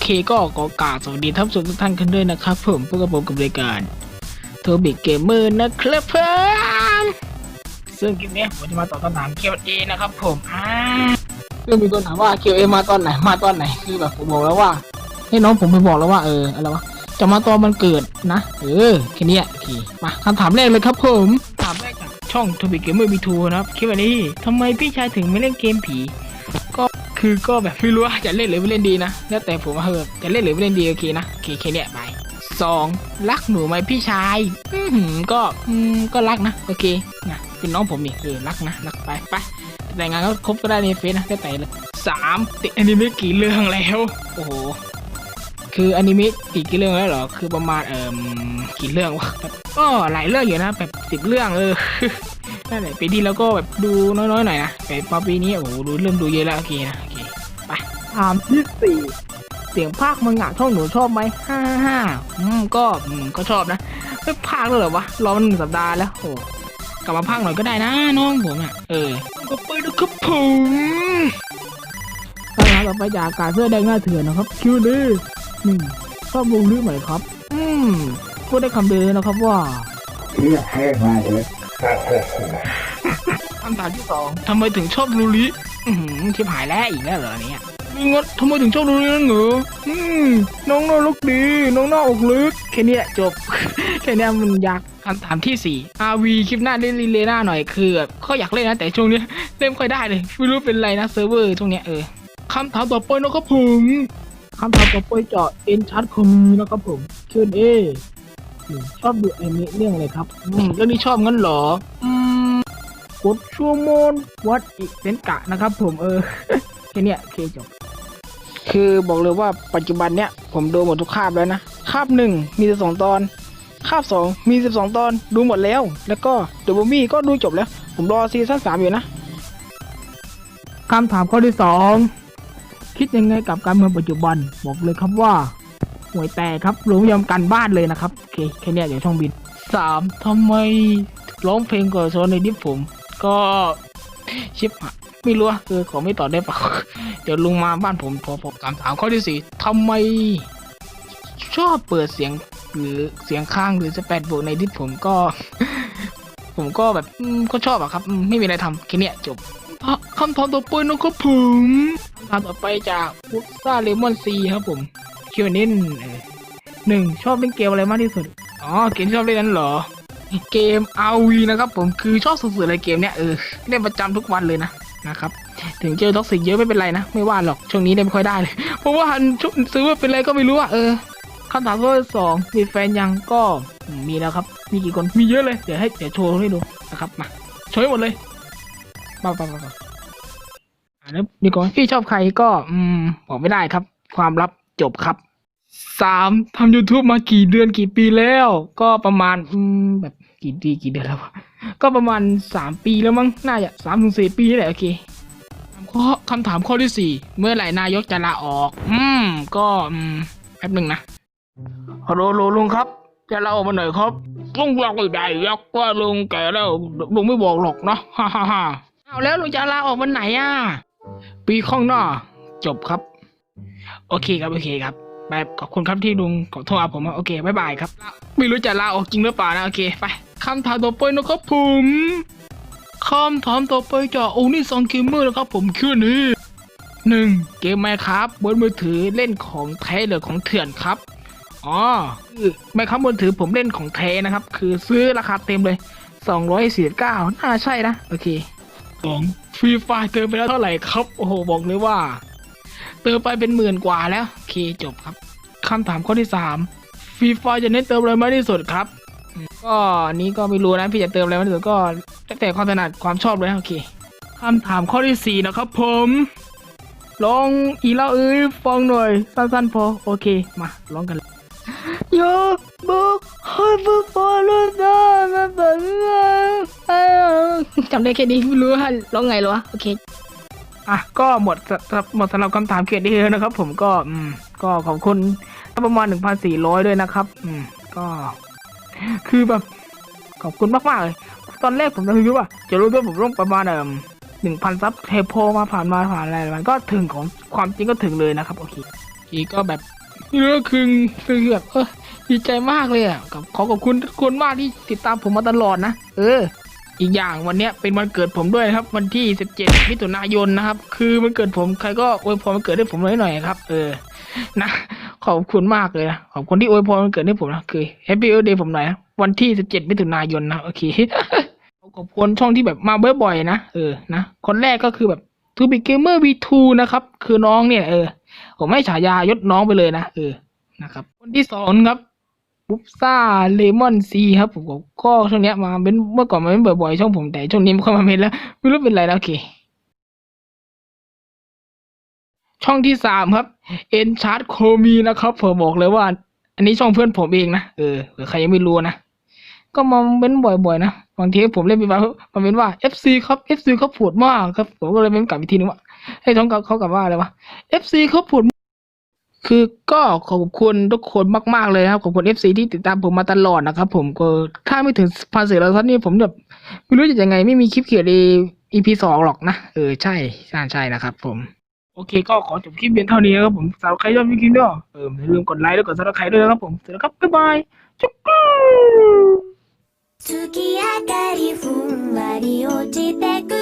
เคก็ขอกราบสวัสดีท่านผู้ชมทุกท่านกันด้วยนะครับผมพวกกับผมกับรายการโทบิกเกมเมอร์นะครับเพื่อนซึ่งคลิปนี้ผมจะมาตอบคำถาม Q&A นะครับผมอ่าซึ่งมีคนถามว่า Q&A มาตอนไหนมาตอนไหนคือแบบผมบอกแล้วว่าให้น้องผมไปบอกแล้วว่าเอออะไรวะจะมาตอนมันเกิดนะเออแค่นี้โอเคมาคำถามแรกเลยครับผมถามแรกจากช่องโทบิกเกมเมอร์บีทูนะครับคลิปวันนี้ทำไมพี่ชายถึงไม่เล่นเกมผีก็ คือก็แบบไม่รู้ว่าจะเล่นหรือไม่เล่นดีนะ แล้วแต่ผมว่าเออจะเล่นหรือไม่เล่นดีโอเคนะโอเคแค่เนี้ยไปสองรักหนูไหมพี่ชายอือหือก็อืมก็รักนะโอเคนะเป็นน้องผมนี่เออรักนะรักไปไปแต่งงานก็คบก็ได้ในเฟซนะแล้วแต่เลยสามติดอนิเมะกี่เรื่องแล้วโอ้โหคืออนิเมะติดกี่เรื่องแล้วเหรอคือประมาณเอ่มกี่เรื่องวะก็หลายเรื่องอยู่นะแบบสิบเรื่องเออ นั่นแหละปีที่แล้วก็แบบดูน้อยๆหน่อยนะแต่พอปีนี้โอ้โหดูเริ่มดูเยอะแล้วโอเคนะโอเคไปถามที่สี่เสียงภาคมังงะช่องหนูชอบไหมห้าห้าอืมก็อืมก็ชอบนะไม่ภาคเลยเหรอวะรอมันหนึ่งสัปดาห์แล้วโอ้กลับมาภาคหน่อยก็ได้นะน้องผมอะเออก็ไปดูครับผมปัญหาต่อไปจากการเสื้อแดงหน้าเถื่อนนะครับคิวดีหนึ่งชอบวงลือไหมครับ อืมพูดได้คำเดียวเลยนะครับว่า คำถามที่สองทำไมถึงชอบลูริอืมชิบหายแล้วอีกแล้วเหรอเนี่ยมีงทำไมถึงชอบลูรินั่นเหรออืมน้องน่ารักดี น้องน่าอกลึกแค่นี้จบ แค่นี้มันยากคำถามที่สี่อาวีคลิปหน้าเล่นลีเลน่าหน่อยคือแบบเขาอยากเล่นนะแต่ช่วงเนี้ยเล่นค่อยได้เลยไม่รู้เป็นไรนะเซิร์ฟเวอร์ช่วงเนี้ยเออคำถามต่อไปนะครับผมคำถามต่อไปเจากเอ็นชัดคอมมีนะครับผมเชิญเอชอบดูแอนิเมะเรื่องอะไรครับอืมเรื่องนี้ชอบงั้นเหรออืมกดชั่วโมงวัดอีกเซนกะนะครับ ผมเออ แค่เนี้ยโอเคจบคือบอกเลยว่าปัจจุบันเนี้ยผมดูหมดทุกคาบแล้วนะคาบหนึ่งมีสิบสองตอน คาบสองมีสิบสองตอนดูหมดแล้ว แล้วก็เดอะบมี่ก็ดูจบแล้ว ผมรอซีซั่นสามอยู่นะคำถามข้อที่สองคิดยังไงกับการเมืองปัจจุบัน บอกเลยครับว่า ห่วยแตกครับหลวงยอมกันบ้านเลยนะครับ โอเค แค่นี้ยเดี๋ยวช่องบินสามทำไมร้องเพลงก่อนโซนในดิฟผม ก็ชิปไม่รู้คือขอไม่ตอบได้เปล่า เดี๋ยวลุงมาบ้านผมพอผมคำถามข้อที่สี่ทำไมชอบเปิดเสียงหรือเสียงข้างหรือสแปดบวกในดิสผมก็ ผมก็แบบก็ชอบอะครับ ไม่มีอะไรทำแค่นี้จบคำถามต่อไปนะครับผมคำถามต่อไปจากพุทซ่าเลมอนซีครับผม คิวเน้นหนึ่งชอบเล่นเกมอะไรมากที่สุด อ๋อ เกมที่ชอบเล่นนั้นเหรอ เกม RV นะครับผมคือชอบสุดๆเลยเกมเนี้ยเออเล่นประจำทุกวันเลยนะนะครับ ถึงเจอท็อกซิกเยอะไม่เป็นไรนะ ไม่ว่าหรอก ช่วงนี้เล่นไม่ค่อยได้เลย เพราะว่าหันชุดซื้อว่าเป็นไรก็ไม่รู้อะเออคำถามข้อที่สองมีแฟนยังก็มีแล้วครับ มีกี่คนมีเยอะเลย เดี๋ยวให้เดี๋ยวโชว์ให้ดูนะครับมาโชว์ให้หมดเลยมาไปไปไปแล้วนี่ก่อนพี่ชอบใครก็ อืมบอกไม่ได้ครับ ความลับจบครับ สามทำ YouTube มากี่เดือนกี่ปีแล้ว ก็ประมาณอืมแบบกี่ปีกี่เดือนแล้ววะก็ประมาณสามปีแล้วมั้งน่าจะสามถึงสี่ปีนี่แหละโอเคข้อคำถามข้อที่สี่เมื่อไหร่นายกจะลาออก อืม ก็อืมแป๊บหนึ่งนะฮัลโหลฮัลโหลลุงครับ จะลาออกมาหน่อยครับลุงบอกไม่ได้ยักว่าลุงแก่แล้วลุงไม่บอกหรอกเนาะฮ่าฮ่าฮ่าเอาแล้วลุงจะลาออกวันไหนอะ ปีข้างหน้าจบครับ โอเคครับโอเคครับ แบบขอบคุณครับที่ลุงขอโทษผมโอเคบายบายครับ ไม่รู้จะลาออกจริงหรือเปล่านะโอเคไปคำถามต่อไปนะครับผมคำถามต่อไปจากโอนี่ซองเกมเมอร์นะครับผมคือนี้หนึ่งเกมไหมครับบนมือถือเล่นของแท้หรือของเถื่อนครับอ๋อคือไม่ครับบนถือผมเล่นของแท้นะครับ คือซื้อราคาเต็มเลย249น่าใช่นะ โอเคสองฟรีไฟเติมไปแล้วเท่าไหร่ครับ โอ้โห บอกเลยว่า เติมไปเป็นหมื่นกว่าแล้วโอเคจบครับคำถามข้อที่สามฟรีไฟจะเน้นเติมอะไรมากที่สุดครับ ก็นี้ก็ไม่รู้นะพี่จะเติมอะไรมากที่สุดก็แล้วแต่ความถนัดความชอบเลยนะโอเคคำถามข้อที่สี่นะครับ ผมลองอีเล่าเอ้ยฟังหน่อย สั้นๆพอโอเคมาร้องกันเลยยกบุกให้บุกบอลได้มาแบบจำได้แค่นี้ไม่รู้ว่าร้องไงหรอโอเค อะก็หมดสหมดสำหรับคำถามเขียนที่เยอะนะครับ ผมก็อืมก็ขอบคุณประมาณหนึ่งพันสี่ร้อยด้วยนะครับ อืมก็ คือแบบขอบคุณมากๆเลย ตอนแรกผมจะคิดว่า จะรู้ว่าผมต้องประมาณเอ่มหนึ่งพันซับเทโพมาผ่านมาผ่านอะไรมันก็ถึงของความจริงก็ถึงเลยนะครับโอเคอีกก็แบบเรื่องคือคือแบบเออดีใจมากเลยอะกับขอขอบคุณทุกคนมากที่ติดตามผมมาตลอดนะเออ อีกอย่างวันเนี้ยเป็นวันเกิดผมด้วยนะครับ วันที่ 17 มิถุนายนนะครับ คือมันเกิดผมใครก็อวยพรวันเกิดให้ผมหน่อยหน่อยครับ เออนะขอบคุณมากเลยนะขอบคุณที่อวยพรวันเกิดให้ผมนะคือ Happy Birthday ผมหน่อยนะวันที่ 17 มิถุนายนนะโอเคขอบคุณช่องที่แบบมาบ่อยๆนะเออนะคนแรกก็คือแบบ To Be Gamer V2 นะครับ คือน้องเนี่ยเออ ผมให้ฉายายศน้องไปเลยนะเออนะครับ คนที่สองครับ ปุ๊บซ่าเลมอนซีครับผมก็ช่วงเนี้ยมาเป็นเมื่อก่อนมาเป็นบ่อยๆช่องผมแต่ช่วงนี้ไม่ค่อยมาเป็นแล้ว ไม่รู้เป็นไรแล้วโอเค ช่องที่สามครับเอ็นชาร์ตโคมีนะครับผมบอกเลยว่า อันนี้ช่องเพื่อนผมเองนะเออเผื่อใครยังไม่รู้นะก็มาเป็นบ่อยๆนะบางทีผมเล่นไปบ้างมันเป็นว่า FC ครับ FC เขาปวดมากครับผมก็เลยเป็นกลับอีกทีนึงว่าให้ท้องกับเขากลับว่าอะไรวะ FC เขาปวด คือก็ขอบคุณทุกคนมากๆเลยครับขอบคุณเอฟซีที่ติดตามผมมาตลอดนะครับผมก็ถ้าไม่ถึงพันเสียแล้วท่านนี้ผมแบบไม่รู้จะยังไงไม่มีคลิปเขียนอีพีสองหรอกนะ เออ ใช่ใช่ใช่นะครับผมโอเคก็ขอจบคลิปเพียงเท่านี้ครับผมสำหรับใครชอบคลิปเนาะเอออย่าลืมกดไลค์แล้วกดซับสไครต์ด้วยนะครับผมสวัสดีครับบ๊ายบายจุ๊ก月明か